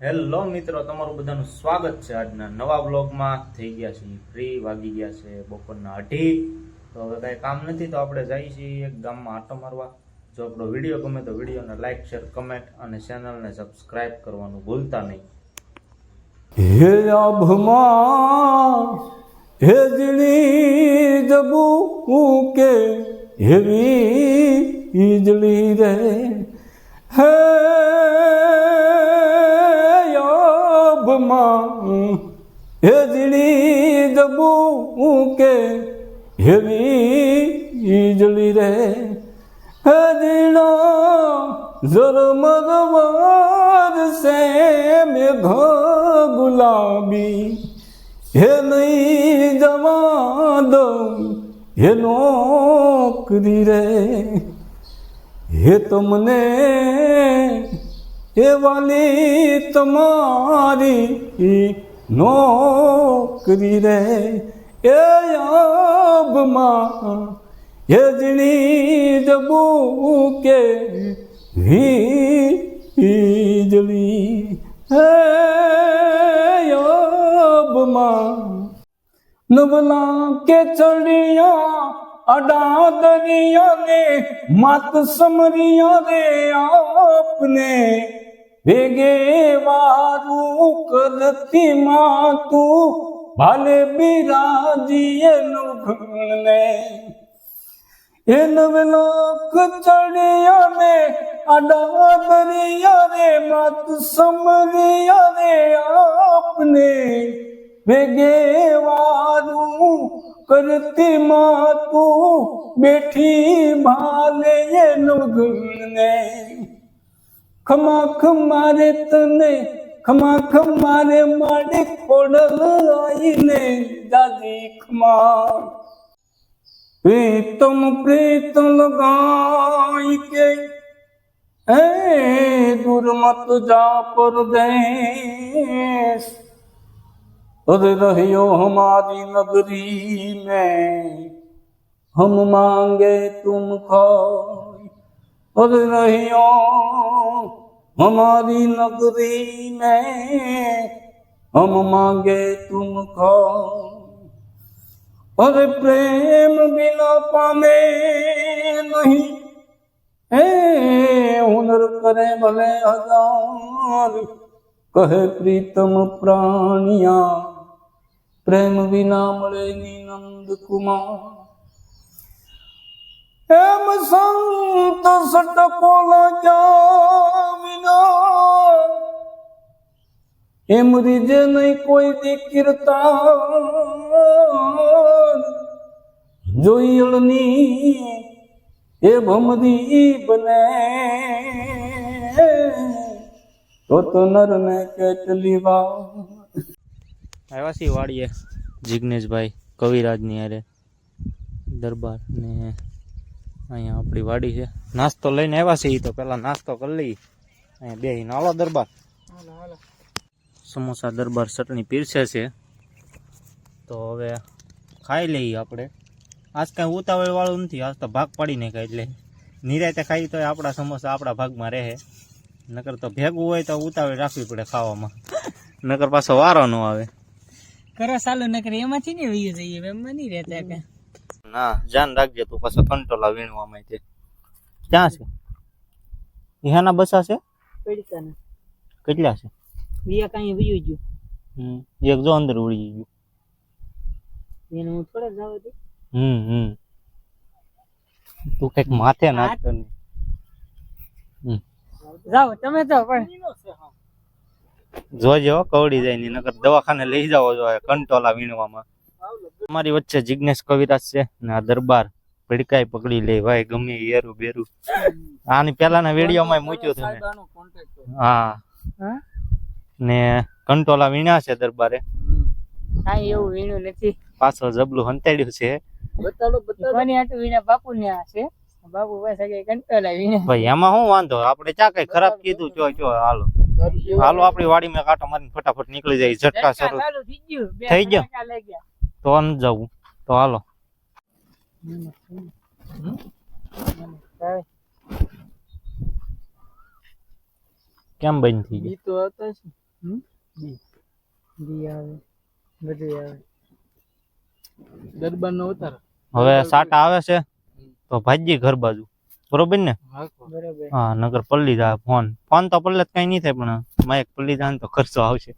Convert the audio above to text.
Hello મિત્રો, તમારું બધાનું સ્વાગત છે. આજના નવા બ્લોગમાં થઈ ગયા છે. ફ્રી વાગી ગયા છે બપોરના અઢી. તો હવે કાંઈ કામ નથી, તો આપણે જઈએ છીએ એક ગામમાં આટો મારવા. જો આપણો વીડિયો ગમે તો વિડીયોને લાઈક શેર કમેન્ટ અને ચેનલને સબસ્ક્રાઇબ કરવાનું ભૂલતા નહીં. હે આભમાં હે જીણી જબુ કે હેવી ઈજળી રે, હે આભમાં હે જીણી જબુ કે હેવી ઈજળી રે. હે જીણો ઝરમરવાર સે મેઘ ગુલાબી. હે નહીં જવા દઉં હે નોકરી રે. હે તમને હે વાલી, તમારી નોકરી રે. એ આબમાં હે જણી જબુ કે વીજળી. હે આબમાં નવલા કે ચડિયા અડા દરિયા ને માત સમરિયા રે આપને. ભેગે વારું કરતી માતું, ભાલે બિરાજીએ નુગને એ નવલોક ચડિયા ને અડા દરિયા રે મત સમરિયા રે આપને. ભેગે વારું કરતી માતું, બેઠી ભાલે એનું ખમા ખમા રે તને, ખમા ખમા રે માડે ખોડલ આઈને દાદી ખમા પ્રીતમ પ્રીત લગાઈ કે એ દુર્મત જા પરદેશ. અર રહ્યો હમારી નગરી મેં. હમ માંગે તુમ ખો ખુદ રહ્યો હમારી નગરી મેં હમ માગે તુમ ખો અરે પ્રેમ બિના પામે નહીં. હે, હુનર કરે ભલે હજાર. કહે પ્રીતમ પ્રાણિયા, પ્રેમ વિના મળે નિનંદ કુમાર. એમ સંત સટકો લાગ્યા એમ રીજે નહીં કોઈ દીકરતા જોઈ અળની એ ભમરી બને. તો તો નર ને કેટલી વાર. આવ્યા છીએ વાડીએ જિગ્નેશભાઈ કવિરાજની અરે દરબાર ને અહીંયા આપણી વાડી છે. નાસ્તો લઈને આવ્યા છે એ તો પહેલાં નાસ્તો કરી લઈ અહીંયા બે નાલો દરબાર. સમોસા દરબાર ચટણી પીરસે છે. તો હવે ખાઈ લઈએ આપણે. આજ કાંઈ ઉતાવળ વાળું નથી આજ તો ભાગ પાડીને ખાય એટલે નિરાયતે ખાઈ તો આપણા સમોસા આપણા ભાગમાં રહે. નકર તો ભેગું હોય તો ઉતાવળ રાખવી પડે ખાવામાં. નકર પાછો વારો ન આવે. કરો સાલું નકર એમાંથી નહીં વયું જઈએ એમાં નહીં રહેતા કે ના ધ્યાન રાખજે તું પાછો કંટોલા વીણવામાં તે ક્યાં છે? ઈહાના બસા છે? કેટલા છે? વિયા કાંઈ વયું ગયું. હમ એક જો અંદર ઉડી ગયું. એને હું થોડા જાવ દે. હમ હમ. તું કંઈક માથે નાખ કર હમ. જાઓ તમે તો પણ. જોજો કવડી જાય ની નકર દવાખાને લઈ જાવો જોઈએ કંટોલા વીણવામાં. અમારી વચ્ચે જિજ્ઞેશ કવિરાજ છે ને આ દરબાર ભડકાઈ પકડી લે ભાઈ ગમે ઈ બેરું. આની પેલાના વિડીયોમાં મૂક્યું હતું હા. હા? ને કંટોલા વીણા છે દરબારે. કાંઈ એવું વીણું નથી. પાછળ જબલું હંતાડ્યું છે. કોની આટલું વીણા બાપુ ને આ છે. બાપુ પાસે કઈ કંટ્રોલ વીણે ભાઈ એમાં શું વાંધો? આપણે ચા કઈ ખરાબ કીધું? ચો ચો હાલો. હાલો આપણી વાડીમાં કાંટો મારીને ફટાફટ નીકળી જાય ઝટકા શરૂ. થઈ ગયું. તો ન જવું તો હાલો કેમ બંધ થઈ ગઈ તો હતા છે બી બી આવે બધું આવે દરબાર નો ઉતાર હવે સાટા આવે છે. તો ભાજી ઘર બાજુ. બરોબર ને? હા નગર પલ્લી ફોન. ફોન તો પલ્લે જ કઈ નહીં થાય પણ માઇક પલ્લી જાય તો ખર્ચો આવશે.